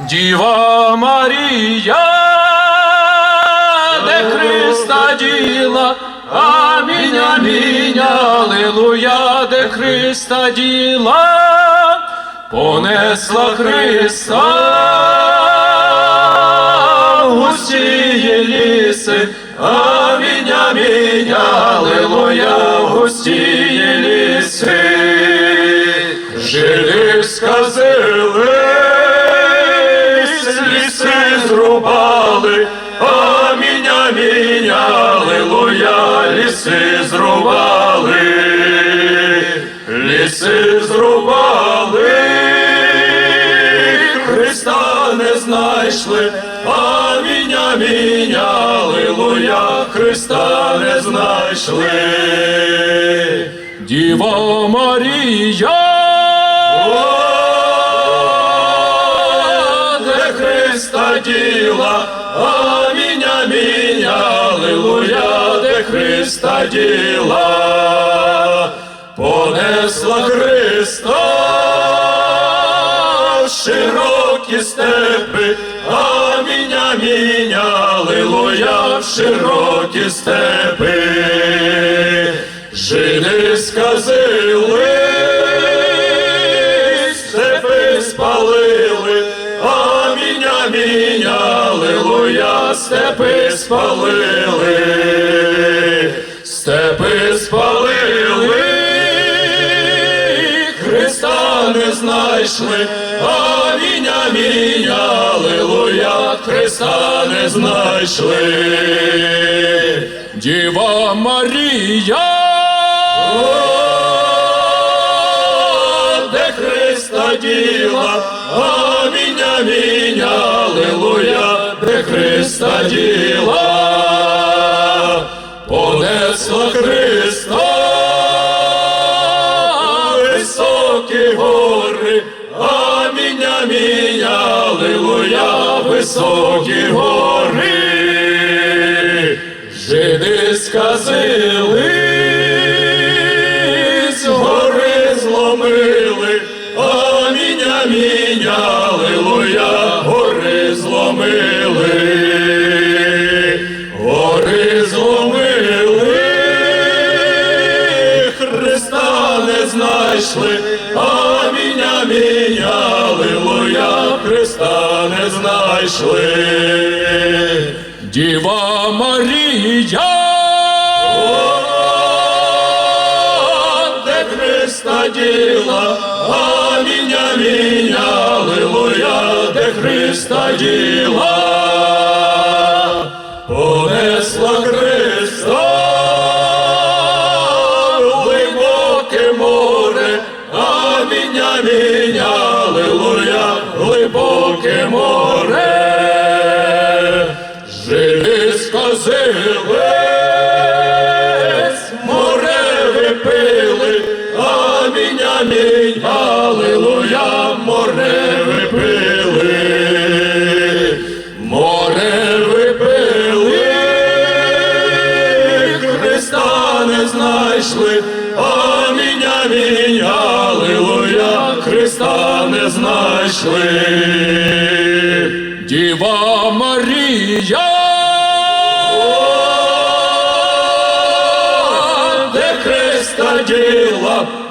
Діва Марія, де Христа діла, амінь, амінь, алилуя, де Христа діла, понесла Христа в ліси, амінь, амінь, алилуя, зрубали, амінь, амінь, алилуя, ліси зрубали, ліси зрубали, Христа не знайшли, амінь, амінь, алилуя, Христа не знайшли. Діва Марія, діла, амінь, амінь, алилуя, де Христа діла, понесла Христа широкі степи, амінь, амінь, алилуя, в широкі степи. Жиди сказили, степи спалили, степи спалили, Христа не знайшли, амінь, амінь, алилуя, Христа не знайшли. Діва Марія, де Христа діла, діла, понесла Христа високі гори, амінь, амінь, алилуя, високі гори. Жиди сказили, знайшли, амінь, амінь, алилуя, Христа не знайшли. Діва Марія, де Христа діла, амінь, амінь, алилуя, де Христа діла, амінь, амінь, алилуя, море випили, море випили, Христа не знайшли, амінь, амінь, алилуя, Христа не знайшли. Діва Марія, Христа діла,